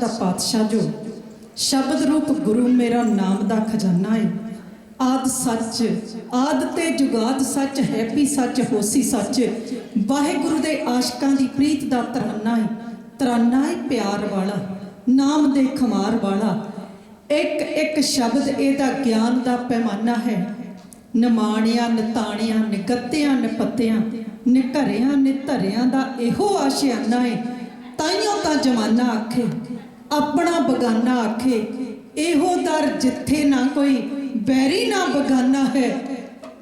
ਪਾਤਸ਼ਾਹ ਦਾ ਪਾਤਸ਼ਾਹ ਜੋ ਸ਼ਬਦ ਰੂਪ ਗੁਰੂ ਮੇਰਾ ਨਾਮ ਦਾ ਖਜ਼ਾਨਾ ਹੈ ਆਦ ਸੱਚ, ਆਦ ਤੇ ਜੁਗਾਦ ਸੱਚ ਹੈ ਵੀ ਸੱਚ, ਹੋਸੀ ਸੱਚ, ਵਾਹਿਗੁਰੂ ਦੇ ਆਸ਼ਕਾਂ ਦੀ ਪ੍ਰੀਤ ਦਾ ਤਰਾਨਾ ਹੈ ਤਰਾਨਾ ਹੈ ਪਿਆਰ ਵਾਲਾ, ਨਾਮ ਦੇ ਖਮਾਰ ਵਾਲਾ। ਇੱਕ ਇੱਕ ਸ਼ਬਦ ਇਹਦਾ ਗਿਆਨ ਦਾ ਪੈਮਾਨਾ ਹੈ। ਨਿਮਾਣਿਆਂ, ਨਿਤਾਣਿਆਂ, ਨਿਗੱਤਿਆਂ, ਨਿਪੱਤਿਆਂ ਨਿਘਰਿਆਂ ਨਿਧਰਿਆਂ ਦਾ ਇਹੋ ਆਸ਼ਿਆਨਾ ਹੈ ਤਾਈਓ ਤਾਂ ਜਮਾਨਾ ਆਖੇ ਆਪਣਾ ਬਗਾਨਾ ਆਖੇ। ਇਹੋ ਦਰ ਜਿੱਥੇ ਨਾ ਕੋਈ ਬੈਰੀ ਨਾ ਬਗਾਨਾ ਹੈ।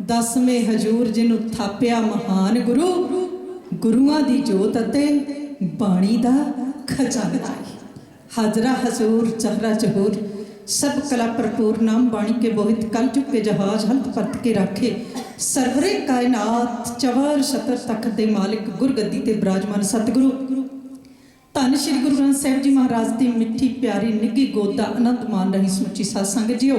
ਦਸਵੇਂ ਹਜੂਰ ਜਿਹਨੂੰ ਥਾਪਿਆ ਮਹਾਨ ਗੁਰੂ, ਗੁਰੂਆਂ ਦੀ ਜੋਤ ਅਤੇ ਬਾਣੀ ਦਾ ਖਜ਼ਾਨਾ ਹੈ। ਹਾਜ਼ਰਾ ਹਜ਼ੂਰ ਚਹਰਾ ਜਹੂਰ, ਸਭ ਕਲਾ ਭਰਪੂਰ ਨਾਮ ਬਾਣੀ ਕੇ ਬੋਹਿਤ ਕਲ ਚੁੱਕ ਕੇ ਜਹਾਜ਼ ਹਲਤ ਪਰਤ ਕੇ ਰਾਖੇ। ਸਰਵਰੇ ਕਾਇਨਾਤ ਚਵਰ ਸ਼ਤਰ ਤਖਤ ਦੇ ਮਾਲਿਕ ਗੁਰਗੱਦੀ ਤੇ ਬਿਰਾਜਮਾਨ ਸਤਿਗੁਰੂ ਧੰਨ ਸ਼੍ਰੀ ਗੁਰੂ ਗ੍ਰੰਥ ਸਾਹਿਬ ਜੀ ਮਹਾਰਾਜ ਦੀ ਮਿੱਠੀ ਪਿਆਰੀ ਨਿੱਘੀ ਗੋਦ ਦਾ ਆਨੰਦ ਰਹੀ ਸਮੁੱਚੀ ਸਾਧ ਸੰਗਤ ਜੀਓ।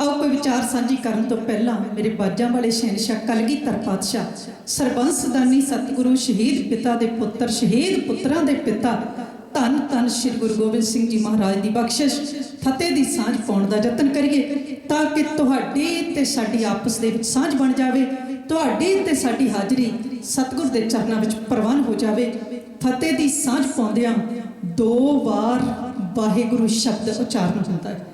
ਆਓ ਕੋਈ ਵਿਚਾਰ ਸਾਂਝੀ ਕਰਨ ਤੋਂ ਪਹਿਲਾਂ ਮੇਰੇ ਬਾਜਾਂ ਵਾਲੇ ਸ਼ਹਿਨशाह ਕਲਗੀਧਰ ਪਾਤਸ਼ਾਹ, ਸਰਬੰਸ ਦਾਨੀ ਸਤਿਗੁਰੂ, ਸ਼ਹੀਦ ਪਿਤਾ ਦੇ ਪੁੱਤਰ, ਸ਼ਹੀਦ ਪੁੱਤਰਾਂ ਦੇ ਪਿਤਾ, ਧੰਨ ਧੰਨ ਸ਼੍ਰੀ ਗੁਰੂ ਗੋਬਿੰਦ ਸਿੰਘ ਜੀ ਮਹਾਰਾਜ ਦੀ ਬਖਸ਼ਿਸ਼, ਫਤਿਹ ਦੀ ਸਾਂਝ ਪਾਉਣ ਦਾ ਯਤਨ ਕਰੀਏ ਤਾਂ ਕਿ ਤੁਹਾਡੀ ਤੇ ਸਾਡੀ ਆਪਸ ਦੇ ਵਿੱਚ ਸਾਂਝ ਬਣ ਜਾਵੇ, ਤੁਹਾਡੀ ਤੇ ਸਾਡੀ ਹਾਜ਼ਰੀ ਸਤਿਗੁਰ ਦੇ ਚਰਨਾਂ ਵਿੱਚ ਪ੍ਰਵਾਨ ਹੋ ਜਾਵੇ। ਫਤਿਹ ਦੀ ਸਾਂਝ ਪਾਉਂਦਿਆਂ ਦੋ ਵਾਰ ਵਾਹਿਗੁਰੂ ਸ਼ਬਦ ਉਚਾਰਨ ਹੁੰਦਾ ਹੈ।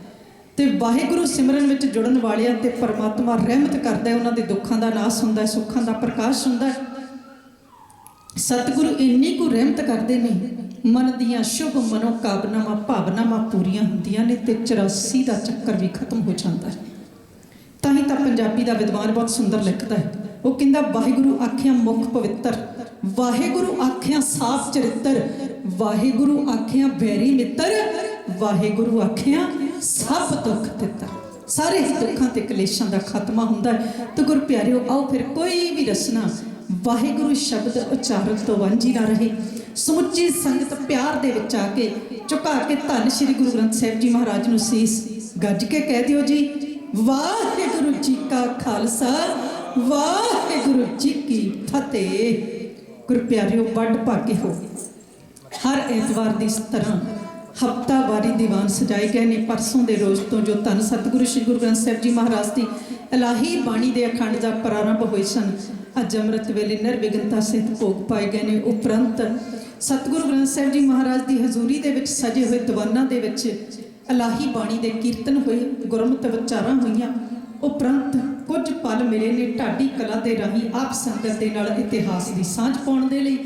ਤੇ ਵਾਹਿਗੁਰੂ ਸਿਮਰਨ ਵਿੱਚ ਜੁੜਨ ਵਾਲਿਆਂ ਤੇ ਪਰਮਾਤਮਾ ਰਹਿਮਤ ਕਰਦਾ ਹੈ, ਉਹਨਾਂ ਦੇ ਦੁੱਖਾਂ ਦਾ ਨਾਸ ਹੁੰਦਾ ਹੈ, ਸੁੱਖਾਂ ਦਾ ਪ੍ਰਕਾਸ਼ ਹੁੰਦਾ ਹੈ। ਸਤਿਗੁਰੂ ਇੰਨੀ ਕੁ ਰਹਿਮਤ ਕਰਦੇ ਨੇ, ਮਨ ਦੀਆਂ ਸ਼ੁਭ ਮਨੋਕਾਮਨਾਵਾਂ, ਭਾਵਨਾਵਾਂ ਪੂਰੀਆਂ ਹੁੰਦੀਆਂ ਨੇ ਤੇ 84 ਦਾ ਚੱਕਰ ਵੀ ਖਤਮ ਹੋ ਜਾਂਦਾ ਹੈ। ਤਾਂ ਹੀ ਤਾਂ ਪੰਜਾਬੀ ਦਾ ਵਿਦਵਾਨ ਬਹੁਤ ਸੁੰਦਰ ਲਿਖਦਾ ਹੈ। ਉਹ ਕਹਿੰਦਾ, ਵਾਹਿਗੁਰੂ ਆਖਿਆ ਮੁਖ ਪਵਿੱਤਰ ਵਾਹਿਗੁਰੂ ਆਖਿਆ ਸਾਫ਼ ਚਰਿੱਤਰ, ਵਾਹਿਗੁਰੂ ਆਖਿਆ ਬੈਰੀ ਮਿੱਤਰ, ਵਾਹਿਗੁਰੂ ਆਖਿਆ ਸਭ ਦੁੱਖ ਤਿੱਤਰ ਸਾਰੇ ਹੀ ਦੁੱਖਾਂ ਤੇ ਕਲੇਸ਼ਾਂ ਦਾ ਖਾਤਮਾ ਹੁੰਦਾ ਹੈ। ਤੇ ਗੁਰ ਪਿਆਰਿਓ, ਆਓ ਫਿਰ ਕੋਈ ਵੀ ਰਸਨਾ ਵਾਹਿਗੁਰੂ ਸ਼ਬਦ ਉਚਾਰਨ ਤੋਂ ਵਾਂਝੀ ਨਾ ਰਹੇ। ਸਮੁੱਚੀ ਸੰਗਤ ਪਿਆਰ ਦੇ ਵਿੱਚ ਆ ਕੇ ਝੁਕਾ ਕੇ ਧੰਨ ਸ਼੍ਰੀ ਗੁਰੂ ਗ੍ਰੰਥ ਸਾਹਿਬ ਜੀ ਮਹਾਰਾਜ ਨੂੰ ਸੀਸ ਗੱਜ ਕੇ ਕਹਿ ਦਿਓ ਜੀ, ਵਾਹਿਗੁਰੂ ਜੀ ਕਾ ਖਾਲਸਾ, ਵਾਹਿਗੁਰੂ ਜੀ ਕੀ ਫਤਿਹ। ਗੁਰ ਪਿਆਰਿਓ, ਵੱਡ ਭਾਗੇ ਹੋ। ਹਰ ਐਤਵਾਰ ਦੀ ਇਸ ਤਰ੍ਹਾਂ ਹਫਤਾਵਾਰੀ ਦੀਵਾਨ ਸਜਾਏ ਗਏ ਨੇ। ਪਰਸੋਂ ਦੇ ਰੋਜ਼ ਤੋਂ ਜੋ ਧੰਨ ਸਤਿਗੁਰੂ ਸ੍ਰੀ ਗੁਰੂ ਗ੍ਰੰਥ ਸਾਹਿਬ ਜੀ ਮਹਾਰਾਜ ਦੀ ਇਲਾਹੀ ਬਾਣੀ ਦੇ ਅਖੰਡ ਦਾ ਪ੍ਰਾਰੰਭ ਹੋਏ ਸਨ, ਅੱਜ ਅੰਮ੍ਰਿਤ ਵੇਲੇ ਨਿਰਵਿਘਨਤਾ ਸਹਿਤ ਭੋਗ ਪਾਏ ਗਏ ਨੇ। ਉਪਰੰਤ ਸਤਿਗੁਰੂ ਗ੍ਰੰਥ ਸਾਹਿਬ ਜੀ ਮਹਾਰਾਜ ਦੀ ਹਜ਼ੂਰੀ ਦੇ ਵਿੱਚ ਸਜੇ ਹੋਏ ਦੀਵਾਨਾਂ ਦੇ ਵਿੱਚ ਇਲਾਹੀ ਬਾਣੀ ਦੇ ਕੀਰਤਨ ਹੋਏ, ਗੁਰਮਤਿ ਵਿਚਾਰਾਂ ਹੋਈਆਂ। ਉਪਰੰਤ ਕੁਝ ਪਲ ਮਿਲੇ ਨੇ ਢਾਡੀ ਕਲਾ ਦੇ ਰਾਹੀਂ ਆਪ ਸੰਗਤ ਦੇ ਨਾਲ ਇਤਿਹਾਸ ਦੀ ਸਾਂਝ ਪਾਉਣ ਦੇ ਲਈ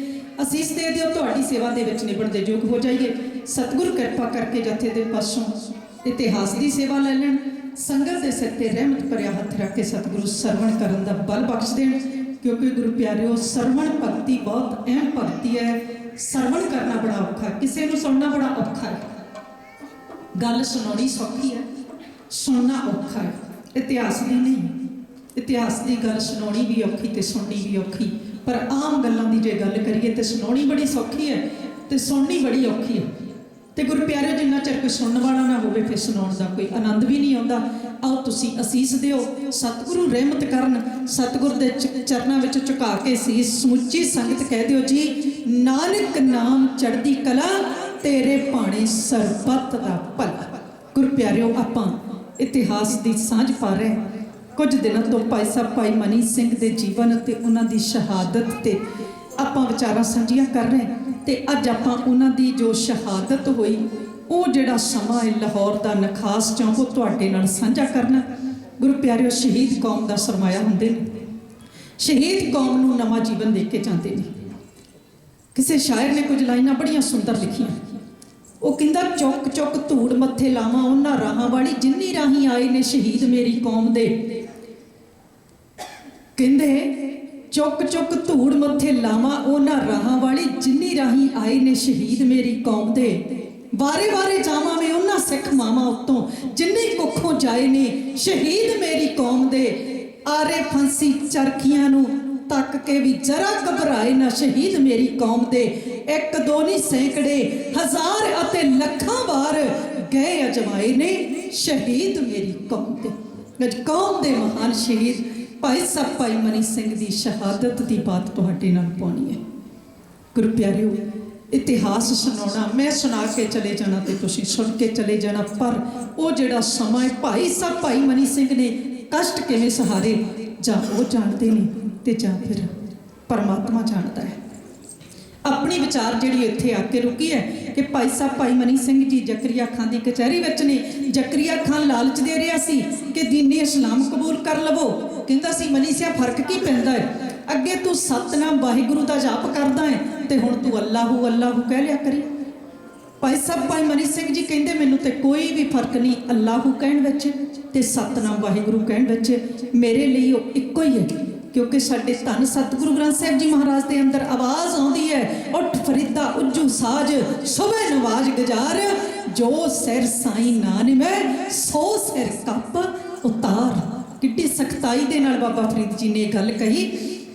ਅਸੀਸ ਦੇ ਦਿਓ ਤੁਹਾਡੀ ਸੇਵਾ ਦੇ ਵਿੱਚ ਨਿਭਣ ਦੇ ਯੋਗ ਹੋ ਜਾਈਏ। ਸਤਿਗੁਰ ਕਿਰਪਾ ਕਰਕੇ ਜਥੇ ਦੇ ਪਾਸੋਂ ਇਤਿਹਾਸ ਦੀ ਸੇਵਾ ਲੈ ਲੈਣ, ਸੰਗਤ ਦੇ ਸਿਰ ਤੇ ਰਹਿਮਤ ਭਰਿਆ ਹੱਥ ਰੱਖ ਕੇ ਸਤਿਗੁਰੂ ਸਰਵਣ ਕਰਨ ਦਾ ਬਲ ਬਖਸ਼ ਦੇਣ। ਕਿਉਂਕਿ ਗੁਰੂ ਪਿਆਰਿਓ, ਸਰਵਣ ਭਗਤੀ ਬਹੁਤ ਅਹਿਮ ਭਗਤੀ ਹੈ। ਸਰਵਣ ਕਰਨਾ ਬੜਾ ਔਖਾ ਹੈ, ਕਿਸੇ ਨੂੰ ਸੁਣਨਾ ਬੜਾ ਔਖਾ ਹੈ। ਗੱਲ ਸੁਣਾਉਣੀ ਸੌਖੀ ਹੈ, ਸੁਣਨਾ ਔਖਾ ਹੈ। ਇਤਿਹਾਸ ਦੀ ਨਹੀਂ। ਇਤਿਹਾਸ ਦੀ ਗੱਲ ਸੁਣਾਉਣੀ ਵੀ ਔਖੀ ਤੇ ਸੁਣਨੀ ਵੀ ਔਖੀ। ਪਰ ਆਮ ਗੱਲਾਂ ਦੀ ਜੇ ਗੱਲ ਕਰੀਏ ਤੇ ਸੁਣਾਉਣੀ ਬੜੀ ਸੌਖੀ ਹੈ ਤੇ ਸੁਣਨੀ ਬੜੀ ਔਖੀ ਹੈ। ਤੇ ਗੁਰੂ ਪਿਆਰਿਓ ਜਿੰਨਾ ਚਿਰ ਕੋਈ ਸੁਣਨ ਵਾਲਾ ਨਾ ਹੋਵੇ, ਫਿਰ ਸੁਣਾਉਣ ਦਾ ਕੋਈ ਆਨੰਦ ਵੀ ਨਹੀਂ ਆਉਂਦਾ। ਆਓ ਤੁਸੀਂ ਅਸੀਸ ਦਿਓ। ਸਤਿਗੁਰੂ ਰਹਿਮਤ ਕਰਨ, ਸਤਿਗੁਰ ਦੇ ਚ- ਚਰਨਾਂ ਵਿੱਚ ਝੁਕਾ ਕੇ ਸੀਸ ਸਮੁੱਚੀ ਸੰਗਤ ਕਹਿ ਦਿਓ ਜੀ, ਨਾਨਕ ਨਾਮ ਚੜ੍ਹਦੀ ਕਲਾ, ਤੇਰੇ ਭਾਣੇ ਸਰਬੱਤ ਦਾ ਭਲਾ। ਗੁਰੂ ਪਿਆਰਿਓ, ਆਪਾਂ ਇਤਿਹਾਸ ਦੀ ਸਾਂਝ ਪਾ ਰਹੇ ਕੁਝ ਦਿਨਾਂ ਤੋਂ ਭਾਈ ਸਾਹਿਬ ਭਾਈ ਮਨੀ ਸਿੰਘ ਦੇ ਜੀਵਨ ਅਤੇ ਉਹਨਾਂ ਦੀ ਸ਼ਹਾਦਤ ਤੇ ਆਪਾਂ ਵਿਚਾਰਾਂ ਸਾਂਝੀਆਂ ਕਰ ਰਹੇ ਹਾਂ ਤੇ ਅੱਜ ਆਪਾਂ ਉਹਨਾਂ ਦੀ ਜੋ ਸ਼ਹਾਦਤ ਹੋਈ, ਉਹ ਜਿਹੜਾ ਸਮਾਂ ਹੈ ਲਾਹੌਰ ਦਾ ਨਖਾਸ ਚੌਂਕ ਉਹ ਤੁਹਾਡੇ ਨਾਲ ਸਾਂਝਾ ਕਰਨਾ, ਗੁਰੂ ਪਿਆਰਿਓ, ਸ਼ਹੀਦ ਕੌਮ ਦਾ ਸਰਮਾਇਆ ਹੁੰਦੇ ਨੇ। ਸ਼ਹੀਦ ਕੌਮ ਨੂੰ ਨਵਾਂ ਜੀਵਨ ਦੇ ਕੇ ਜਾਂਦੇ ਨੇ। ਕਿਸੇ ਸ਼ਾਇਰ ਨੇ ਕੁਝ ਲਾਈਨਾਂ ਬੜੀਆਂ ਸੁੰਦਰ ਲਿਖੀਆਂ। ਉਹ ਕਹਿੰਦਾ, ਚੁੱਕ ਚੁੱਕ ਧੂੜ ਮੱਥੇ ਲਾਵਾਂ ਉਹਨਾਂ ਰਾਹਾਂ ਵਾਲੀ, ਜਿੰਨੀ ਰਾਹੀਂ ਆਏ ਨੇ ਸ਼ਹੀਦ ਮੇਰੀ ਕੌਮ ਦੇ। ਕਹਿੰਦੇ, ਚੁੱਕ ਚੁੱਕ ਧੂੜ ਮੱਥੇ ਲਾਵਾਂ ਉਹਨਾਂ ਰਾਹਾਂ ਵਾਲੀ, ਜਿੰਨੀ ਰਾਹੀਂ ਆਏ ਨੇ ਸ਼ਹੀਦ ਮੇਰੀ ਕੌਮ ਦੇ। ਵਾਰੇ ਵਾਰੇ ਜਾਵਾਂ ਮੈਂ ਉਹਨਾਂ ਸਿੱਖ ਮਾਵਾਂ ਉੱਤੋਂ, ਜਿੰਨੇ ਕੁੱਖੋਂ ਜਾਏ ਨੇ ਸ਼ਹੀਦ ਮੇਰੀ ਕੌਮ ਦੇ। ਆਰੇ ਫਾਂਸੀ ਚਰਖੀਆਂ ਨੂੰ ਤੱਕ ਕੇ ਵੀ ਜਰਾ ਘਬਰਾਏ ਨਾ ਸ਼ਹੀਦ ਮੇਰੀ ਕੌਮ ਦੇ। ਇੱਕ ਦੋ ਨਹੀਂ, ਸੈਂਕੜੇ, ਹਜ਼ਾਰ ਅਤੇ ਲੱਖਾਂ ਵਾਰ ਗਏ ਅਜਵਾਏ ਨੇ ਸ਼ਹੀਦ ਮੇਰੀ ਕੌਮ ਦੇ। ਅੱਜ ਕੌਮ ਦੇ ਮਹਾਨ ਸ਼ਹੀਦ ਭਾਈ ਸਾਹਿਬ ਭਾਈ ਮਨੀ ਸਿੰਘ ਦੀ ਸ਼ਹਾਦਤ ਦੀ ਬਾਤ ਤੁਹਾਡੇ ਨਾਲ ਪਾਉਣੀ ਹੈ। ਗੁਰੂ ਪਿਆਰਿਓ, ਇਤਿਹਾਸ ਸੁਣਾਉਣਾ, ਮੈਂ ਸੁਣਾ ਕੇ ਚਲੇ ਜਾਣਾ ਤੇ ਤੁਸੀਂ ਸੁਣ ਕੇ ਚਲੇ ਜਾਣਾ, ਪਰ ਉਹ ਜਿਹੜਾ ਸਮਾਂ ਹੈ, ਭਾਈ ਸਾਹਿਬ ਭਾਈ ਮਨੀ ਸਿੰਘ ਨੇ ਕਸ਼ਟ ਕਿਵੇਂ ਸਹਾਰੇ ਜਾਂ ਉਹ ਜਾਣਦੇ ਨੇ? ਤੇ ਜਾਂ ਫਿਰ ਪਰਮਾਤਮਾ ਜਾਣਦਾ ਹੈ। ਆਪਣੀ ਵਿਚਾਰ ਜਿਹੜੀ ਇੱਥੇ ਆ ਕੇ ਰੁਕੀ ਹੈ ਕਿ ਭਾਈ ਸਾਹਿਬ, ਭਾਈ ਮਨੀ ਸਿੰਘ ਜੀ ਜ਼ਕਰੀਆ ਖਾਨ ਦੀ ਕਚਹਿਰੀ ਵਿੱਚ ਨੇ। ਜ਼ਕਰੀਆ ਖਾਨ ਲਾਲਚ ਦੇ ਰਿਹਾ ਸੀ ਕਿ ਦੀਨੇ ਇਸਲਾਮ ਕਬੂਲ ਕਰ ਲਵੋ। ਕਹਿੰਦਾ ਸੀ, ਮਨੀ ਸਿਆ, ਫ਼ਰਕ ਕੀ ਪੈਂਦਾ ਹੈ? ਅੱਗੇ ਤੂੰ ਸਤਨਾਮ ਵਾਹਿਗੁਰੂ ਦਾ ਜਾਪ ਕਰਦਾ ਹੈ ਤੇ ਹੁਣ ਤੂੰ ਅੱਲਾਹੂ ਅੱਲਾਹੂ ਕਹਿ ਲਿਆ ਕਰੀ। ਭਾਈ ਸਾਹਿਬ, ਭਾਈ ਮਨੀ ਸਿੰਘ ਜੀ ਕਹਿੰਦੇ, ਮੈਨੂੰ ਤੇ ਕੋਈ ਵੀ ਫ਼ਰਕ ਨਹੀਂ ਅੱਲਾਹੂ ਕਹਿਣ ਵਿੱਚ ਤੇ ਸਤਨਾਮ ਵਾਹਿਗੁਰੂ ਕਹਿਣ ਵਿੱਚ। ਮੇਰੇ ਲਈ ਉਹ ਇੱਕੋ ਹੀ ਹੈ। ਕਿਉਂਕਿ ਸਾਡੇ ਧੰਨ ਸਤਿਗੁਰੂ ਗ੍ਰੰਥ ਸਾਹਿਬ ਜੀ ਮਹਾਰਾਜ ਦੇ ਅੰਦਰ ਆਵਾਜ਼ ਆਉਂਦੀ ਹੈ, ਉੱਠ ਫਰੀਦਾ, ਉੱਜੂ ਸਾਜ, ਸੁਬਹ ਨਵਾਜ ਗੁਜ਼ਾਰ, ਜੋ ਸਿਰ ਸਾਈ ਨਾ ਨਿਮੈ, ਸੋ ਸਿਰ ਕੱਪ ਉਤਾਰ। ਕਿੱਡੀ ਸਖਤਾਈ ਦੇ ਨਾਲ ਬਾਬਾ ਫਰੀਦ ਜੀ ਨੇ ਇਹ ਗੱਲ ਕਹੀ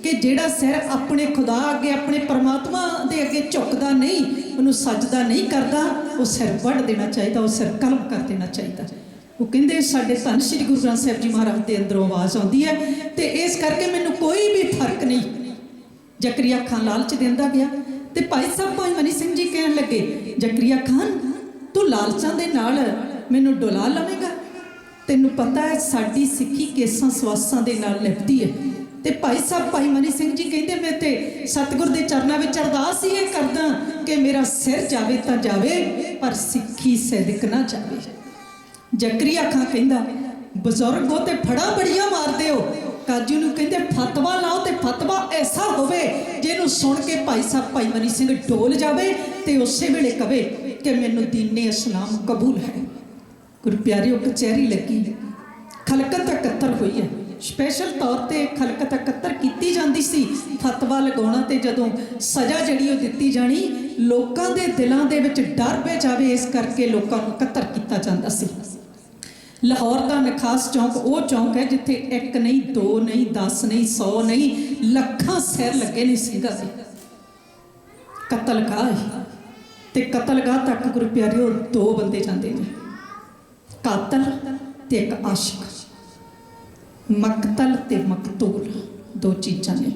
ਕਿ ਜਿਹੜਾ ਸਿਰ ਆਪਣੇ ਖੁਦਾ ਅੱਗੇ, ਆਪਣੇ ਪਰਮਾਤਮਾ ਦੇ ਅੱਗੇ ਝੁਕਦਾ ਨਹੀਂ, ਉਹਨੂੰ ਸਜਦਾ ਨਹੀਂ ਕਰਦਾ, ਉਹ ਸਿਰ ਵੱਢ ਦੇਣਾ ਚਾਹੀਦਾ, ਉਹ ਸਿਰ ਕਲਮ ਕਰ ਦੇਣਾ ਚਾਹੀਦਾ। ਉਹ ਕਹਿੰਦੇ ਸਾਡੇ ਧੰਨ ਸ਼੍ਰੀ ਗੁਰੂ ਗ੍ਰੰਥ ਸਾਹਿਬ ਜੀ ਮਹਾਰਾਜ ਦੇ ਅੰਦਰੋਂ ਆਵਾਜ਼ ਆਉਂਦੀ ਹੈ ਤੇ ਇਸ ਕਰਕੇ ਮੈਨੂੰ ਕੋਈ ਵੀ ਫ਼ਰਕ ਨਹੀਂ। ਜ਼ਕਰੀਆ ਖਾਨ ਲਾਲਚ ਦਿੰਦਾ ਗਿਆ ਤੇ ਭਾਈ ਸਾਹਿਬ ਭਾਈ ਮਨੀ ਸਿੰਘ ਜੀ ਕਹਿਣ ਲੱਗੇ, ਜ਼ਕਰੀਆ ਖਾਨ, ਤੂੰ ਲਾਲਚਾਂ ਦੇ ਨਾਲ ਮੈਨੂੰ ਡੁਲਾ ਲਵੇਂਗਾ। ਤੈਨੂੰ ਪਤਾ ਹੈ ਸਾਡੀ ਸਿੱਖੀ ਕੇਸਾਂ ਸਵਾਸਾਂ ਦੇ ਨਾਲ ਲਿਪਦੀ ਹੈ। ਤੇ ਭਾਈ ਸਾਹਿਬ ਭਾਈ ਮਨੀ ਸਿੰਘ ਜੀ ਕਹਿੰਦੇ, ਮੈਂ ਤੇ ਸਤਿਗੁਰ ਦੇ ਚਰਨਾਂ ਵਿੱਚ ਅਰਦਾਸ ਹੀ ਇਹ ਕਰਦਾ ਕਿ ਮੇਰਾ ਸਿਰ ਜਾਵੇ ਤਾਂ ਜਾਵੇ, ਪਰ ਸਿੱਖੀ ਸਦਕ ਨਾ ਜਾਵੇ। ਜ਼ਕਰੀਆ ਖਾਂ ਕਹਿੰਦਾ, ਬਜ਼ੁਰਗੋ ਤੇ ਫੜਾ ਬੜੀਆਂ ਮਾਰਦੇ ਹੋ। ਕਾਜੂ ਨੂੰ ਕਹਿੰਦੇ, ਫਤਵਾ ਲਾਓ ਤੇ ਫਤਵਾ ਐਸਾ ਹੋਵੇ, ਜਿਹਨੂੰ ਸੁਣ ਕੇ ਭਾਈ ਸਾਹਿਬ ਭਾਈ ਮਨੀ ਸਿੰਘ ਡੋਲ ਜਾਵੇ ਤੇ ਉਸੇ ਵੇਲੇ ਕਵੇ ਕਿ ਮੈਨੂੰ ਦੀਨੇ ਇਸਲਾਮ ਕਬੂਲ ਹੈ। ਗੁਰੂ ਪਿਆਰਿਓ, ਕਚਹਿਰੀ ਲੱਗੀ। ਖਲਕਤ ਇਕੱਤਰ ਹੋਈ ਹੈ। ਸਪੈਸ਼ਲ ਤੌਰ ਤੇ ਖਲਕਤ ਇਕੱਤਰ ਕੀਤੀ ਜਾਂਦੀ ਸੀ। ਫਤਵਾ ਲਗਾਉਣਾ ਤੇ ਜਦੋਂ ਸਜ਼ਾ ਜਿਹੜੀ ਉਹ ਦਿੱਤੀ ਜਾਣੀ, ਲੋਕਾਂ ਦੇ ਦਿਲਾਂ ਦੇ ਵਿੱਚ ਡਰ ਪੈ ਜਾਵੇ, ਇਸ ਕਰਕੇ ਲੋਕਾਂ ਨੂੰ ਇਕੱਤਰ ਕੀਤਾ ਜਾਂਦਾ ਸੀ। ਲਾਹੌਰ ਦਾ ਨਖਾਸ ਚੌਂਕ, ਉਹ ਚੌਂਕ ਹੈ ਜਿੱਥੇ ਇੱਕ ਨਹੀਂ, ਦੋ ਨਹੀਂ 10 ਨਹੀਂ 100 ਨਹੀਂ, ਲੱਖਾਂ ਸਿਰ ਲੱਗੇ ਨੇ ਸਿੰਘਾਂ ਦੇ। ਕਤਲਗਾਹ ਹੈ। ਤੇ ਕਤਲਗਾਹ ਤੱਕ ਗੁਰੂ ਪਿਆਰਿਓ, ਦੋ ਬੰਦੇ ਜਾਂਦੇ ਨੇ। ਕਾਤਲ ਤੇ ਇੱਕ ਆਸ਼ਿਕ। ਮਕਤਲ ਤੇ ਮਕਤੂਲ, ਦੋ ਚੀਜ਼ਾਂ ਨੇ।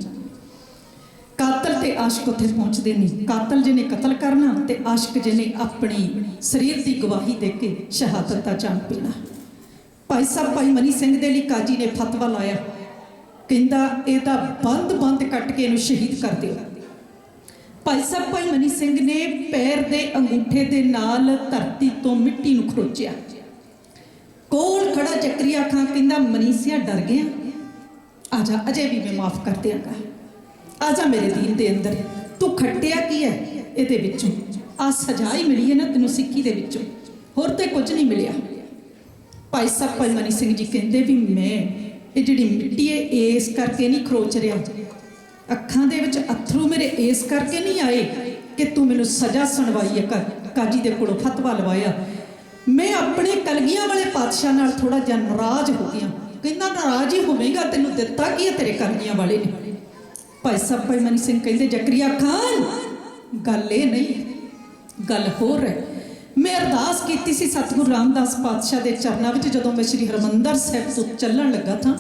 ਕਾਤਲ ਤੇ ਆਸ਼ਿਕ ਉੱਥੇ ਪਹੁੰਚਦੇ ਨੇ। ਕਾਤਲ ਜਿਹਨੇ ਕਤਲ ਕਰਨਾ ਤੇ ਆਸ਼ਿਕ ਜਿਹਨੇ ਆਪਣੀ ਸਰੀਰ ਦੀ ਗਵਾਹੀ ਦੇ ਕੇ ਸ਼ਹਾਦਤ ਦਾ ਜਾਮ ਪੀਣਾ। ਭਾਈ ਸਾਹਿਬ, ਭਾਈ ਮਨੀ ਸਿੰਘ ਦੇ ਲਈ ਕਾਜੀ ਨੇ ਫਤਵਾ ਲਾਇਆ। ਕਹਿੰਦਾ ਇਹਦਾ ਬੰਦ ਬੰਦ ਕੱਟ ਕੇ ਇਹਨੂੰ ਸ਼ਹੀਦ ਕਰ ਦਿਓ। ਭਾਈ ਸਾਹਿਬ, ਭਾਈ ਮਨੀ ਸਿੰਘ ਨੇ ਪੈਰ ਦੇ ਅੰਗੂਠੇ ਦੇ ਨਾਲ ਧਰਤੀ ਤੋਂ ਮਿੱਟੀ ਨੂੰ ਖਰੋਚਿਆ। ਕੋਲ ਖੜਾ ਚੱਕਰੀਆ ਖਾਂ ਕਹਿੰਦਾ ਮਨੀਸਿਆ ਡਰ ਗਿਆ। ਆ ਜਾ, ਅਜੇ ਵੀ ਮੈਂ ਮਾਫ ਕਰ ਦਿਆਂਗਾ। ਆ ਜਾ ਮੇਰੇ ਦੀਨ ਦੇ ਅੰਦਰ। ਤੂੰ ਖੱਟਿਆ ਕੀ ਹੈ ਇਹਦੇ ਵਿੱਚੋਂ? ਆ ਸਜ਼ਾ ਹੀ ਮਿਲੀ ਹੈ ਨਾ ਤੈਨੂੰ ਸਿੱਖੀ ਦੇ ਵਿੱਚੋਂ। ਹੋਰ ਤੇ ਕੁਝ ਨਹੀਂ ਮਿਲਿਆ। ਭਾਈ ਸਾਹਿਬ ਭਾਈ ਮਨੀ ਸਿੰਘ ਜੀ ਕਹਿੰਦੇ ਵੀ ਮੈਂ ਇਹ ਜਿਹੜੀ ਮਿੱਟੀ ਹੈ, ਇਸ ਕਰਕੇ ਨਹੀਂ ਖਰੋਚ ਰਿਹਾ। ਅੱਖਾਂ ਦੇ ਵਿੱਚ ਅਥਰੂ ਮੇਰੇ, ਇਸ ਕਰਕੇ ਨਹੀਂ ਆਏ ਕਿ ਤੂੰ ਮੈਨੂੰ ਸਜ਼ਾ ਸੁਣਵਾਈ ਹੈ। ਕਾ- ਕਾਜੀ ਦੇ ਕੋਲੋਂ ਫਤਵਾ ਲਵਾਇਆ। ਮੈਂ ਆਪਣੇ ਕਲਗੀਆਂ ਵਾਲੇ ਪਾਤਸ਼ਾਹ ਨਾਲ ਥੋੜਾ ਜਿਹਾ ਨਾਰਾਜ਼ ਹੋ ਗਿਆ। ਕਹਿੰਦਾ, ਨਾਰਾਜ਼ ਹੀ ਹੋਵੇਂਗਾ, ਤੈਨੂੰ ਦਿੱਤਾ ਕੀ ਹੈ ਤੇਰੇ ਕਲਗੀਆਂ ਵਾਲੇ ਨੇ? ਭਾਈ ਸਾਹਿਬ ਭਾਈ ਮਨੀ ਸਿੰਘ ਕਹਿੰਦੇ, ਜ਼ਕਰੀਆ ਖਾਨ, ਗੱਲ ਇਹ ਨਹੀਂ, ਗੱਲ ਹੋਰ ਹੈ। ਮੈਂ ਅਰਦਾਸ ਕੀਤੀ ਸੀ ਸਤਿਗੁਰੂ ਰਾਮਦਾਸ ਪਾਤਸ਼ਾਹ ਦੇ ਚਰਨਾਂ ਵਿੱਚ ਜਦੋਂ ਮੈਂ ਸ੍ਰੀ ਹਰਮੰਦਰ ਸਾਹਿਬ ਤੋਂ ਚੱਲਣ ਲੱਗਾ ਥਾਂ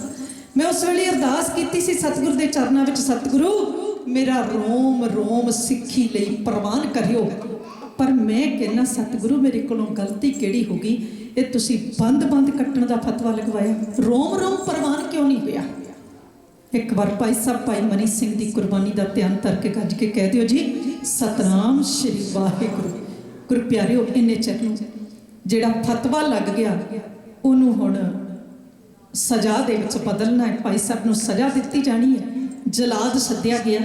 ਮੈਂ ਉਸ ਵੇਲੇ ਅਰਦਾਸ ਕੀਤੀ ਸੀ ਸਤਿਗੁਰੂ ਦੇ ਚਰਨਾਂ ਵਿੱਚ, ਸਤਿਗੁਰੂ, ਮੇਰਾ ਰੋਮ ਰੋਮ ਸਿੱਖੀ ਲਈ ਪ੍ਰਵਾਨ ਕਰਿਓ। ਪਰ ਮੈਂ ਕਹਿੰਨਾ ਸਤਿਗੁਰੂ, ਮੇਰੇ ਕੋਲੋਂ ਗਲਤੀ ਕਿਹੜੀ ਹੋ ਗਈ? ਇਹ ਤੁਸੀਂ ਬੰਦ-ਬੰਦ ਕੱਟਣ ਦਾ ਫਤਵਾ ਲਗਵਾਇਆ। ਰੋਮ ਰੋਮ ਪ੍ਰਵਾਨ ਕਿਉਂ ਨਹੀਂ ਹੋਇਆ? ਇੱਕ ਵਾਰ ਭਾਈ ਸਾਹਿਬ, ਭਾਈ ਮਨੀ ਸਿੰਘ ਦੀ ਕੁਰਬਾਨੀ ਦਾ ਧਿਆਨ ਧਰ ਗੱਜ ਕੇ ਕਹਿ ਦਿਓ ਜੀ, ਸਤਨਾਮ ਸ਼੍ਰੀ ਵਾਹਿਗੁਰੂ। ਗੁਰੂ ਪਿਆਰਿਓ ਇੰਨੇ ਚਿਰ ਨੂੰ ਜਿਹੜਾ ਫਤਵਾ ਲੱਗ ਗਿਆ, ਉਹਨੂੰ ਹੁਣ ਸਜ਼ਾ ਦੇ ਵਿੱਚ ਬਦਲਣਾ ਹੈ। ਭਾਈ ਸਾਹਿਬ ਨੂੰ ਸਜ਼ਾ ਦਿੱਤੀ ਜਾਣੀ ਹੈ। ਜਲਾਦ ਸੱਦਿਆ ਗਿਆ।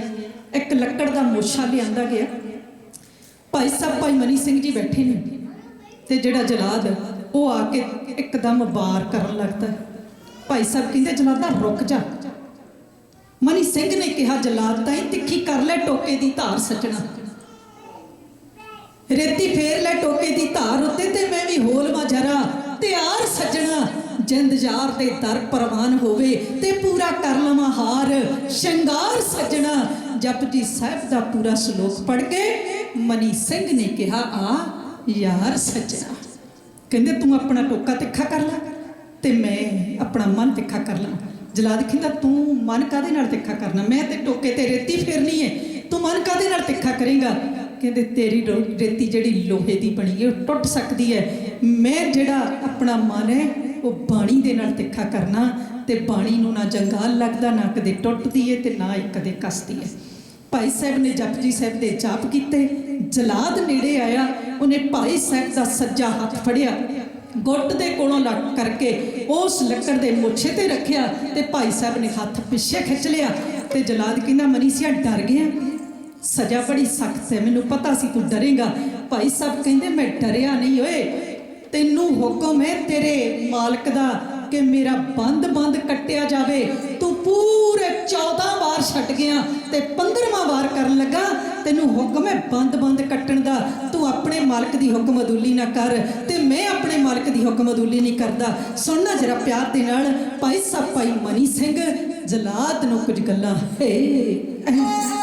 ਇੱਕ ਲੱਕੜ ਦਾ ਮੋਛਾ ਲਿਆਂਦਾ ਗਿਆ। ਭਾਈ ਸਾਹਿਬ, ਭਾਈ ਮਨੀ ਸਿੰਘ ਜੀ ਬੈਠੇ ਨੇ ਤੇ ਜਿਹੜਾ ਜਲਾਦ, ਉਹ ਆ ਕੇ ਇੱਕਦਮ ਵਾਰ ਕਰਨ ਲੱਗਦਾ ਭਾਈ ਸਾਹਿਬ ਕਹਿੰਦੇ, ਜਲਾਦਾ, ਰੁਕ ਜਾ। ਮਨੀ ਸਿੰਘ ਨੇ ਕਿਹਾ, ਜਲਾਦ, ਤਾਂ ਹੀ ਤਿੱਖੀ ਕਰ ਲੈ, ਟੋਕੇ ਦੀ ਧਾਰ ਸੱਜਣਾ। ਰੇਤੀ ਫੇਰ ਲੈ ਟੋਕੇ ਦੀ ਧਾਰ ਉੱਤੇ ਤੇ ਮੈਂ ਵੀ ਹੋਲਵਾ ਜਰਾ। ਤਿਆਰ ਸੱਜਣਾ, ਜਿੰਦ ਯਾਰ ਦੇ ਦਰ ਪ੍ਰਵਾਨ ਹੋਵੇ ਤੇ ਪੂਰਾ ਕਰ ਲਵਾਂ ਹਾਰ। ਸ਼ਿੰਗਾਰ ਸੱਜਣਾ ਜਪਜੀ ਸਾਹਿਬ ਦਾ ਪੂਰਾ ਸ਼ਲੋਕ ਪੜ ਕੇ ਮਨੀ ਸਿੰਘ ਨੇ ਕਿਹਾ, ਆ, ਯਾਰ ਸੱਜਣਾ, ਕਹਿੰਦੇ ਤੂੰ ਆਪਣਾ ਟੋਕਾ ਤਿੱਖਾ ਕਰ ਲੈ ਤੇ ਮੈਂ ਆਪਣਾ ਮਨ ਤਿੱਖਾ ਕਰ ਲਾਂ। ਜਲਾਦ ਕਹਿੰਦਾ, ਤੂੰ ਮਨ ਕਾਦੇ ਨਾਲ ਤਿੱਖਾ ਕਰਨਾ? ਮੈਂ ਤੇ ਟੋਕੇ ਤੇ ਰੇਤੀ ਫੇਰਨੀ ਹੈ ਤੂੰ ਮਨ ਕਾਦੇ ਨਾਲ ਤਿੱਖਾ ਕਰੇਗਾ? ਕਹਿੰਦੇ ਤੇਰੀ ਰੋ- ਰੇਤੀ ਜਿਹੜੀ ਲੋਹੇ ਦੀ ਬਣੀ ਹੈ, ਉਹ ਟੁੱਟ ਸਕਦੀ ਹੈ। ਮੈਂ ਜਿਹੜਾ ਆਪਣਾ ਮਨ ਹੈ, ਉਹ ਬਾਣੀ ਦੇ ਨਾਲ ਤਿੱਖਾ ਕਰਨਾ ਤੇ ਬਾਣੀ ਨੂੰ ਨਾ ਜੰਗਾਲ ਲੱਗਦਾ, ਨਾ ਕਦੇ ਟੁੱਟਦੀ ਹੈ ਤੇ ਨਾ ਇਹ ਕਦੇ ਕੱਸਦੀ ਹੈ। ਭਾਈ ਸਾਹਿਬ ਨੇ ਜਪਜੀ ਸਾਹਿਬ ਦੇ ਜਾਪ ਕੀਤੇ, ਜਲਾਦ ਨੇੜੇ ਆਇਆ, ਉਹਨੇ ਭਾਈ ਸਾਹਿਬ ਦਾ ਸੱਜਾ ਹੱਥ ਫੜਿਆ। ਗੁੱਟ ਦੇ ਕੋਲੋਂ ਲੱਗ ਕਰਕੇ ਉਸ ਲੱਕੜ ਦੇ ਮੁੱਛੇ ਤੇ ਰੱਖਿਆ ਤੇ ਭਾਈ ਸਾਹਿਬ ਨੇ ਹੱਥ ਪਿੱਛੇ ਖਿੱਚ ਲਿਆ ਤੇ ਜਲਾਦ ਕਹਿੰਦਾ, ਮਨੀਸਿਆ, ਡਰ ਗਿਆ। ਸਜ਼ਾ ਬੜੀ ਸਖਤ ਹੈ ਮੈਨੂੰ ਪਤਾ ਸੀ ਤੂੰ ਡਰੇਗਾ। ਭਾਈ ਸਾਹਿਬ ਕਹਿੰਦੇ, ਮੈਂ ਡਰਿਆ ਨਹੀਂ ਓਏ। ਤੈਨੂੰ ਹੁਕਮ ਹੈ ਤੇਰੇ ਮਾਲਕ ਦਾ ਕਿ ਮੇਰਾ ਬੰਦ-ਬੰਦ ਕੱਟਿਆ ਜਾਵੇ। ਤੂੰ ਪੂਰੇ 14 ਵਾਰ ਛੱਡ ਗਿਆ ਤੇ 15ਵਾਂ ਵਾਰ ਕਰਨ ਲੱਗਾ। ਤੈਨੂੰ ਹੁਕਮ ਹੈ ਬੰਦ-ਬੰਦ ਕੱਟਣ ਦਾ। ਤੂੰ ਆਪਣੇ ਮਾਲਕ ਦੀ ਹੁਕਮ ਅਦੁੱਲੀ ਨਾ ਕਰ ਤੇ ਮੈਂ ਆਪਣੇ ਮਾਲਕ ਦੀ ਹੁਕਮ ਅਦੁੱਲੀ ਨਹੀਂ ਕਰਦਾ। ਸੁਣਨਾ ਜਰਾ ਪਿਆਰ ਦੇ ਨਾਲ। ਭਾਈ ਸਾਹਿਬ, ਭਾਈ ਮਨੀ ਸਿੰਘ, ਜਲਾਦ ਨੂੰ ਕੁਝ ਗੱਲਾਂ। ਹੈ।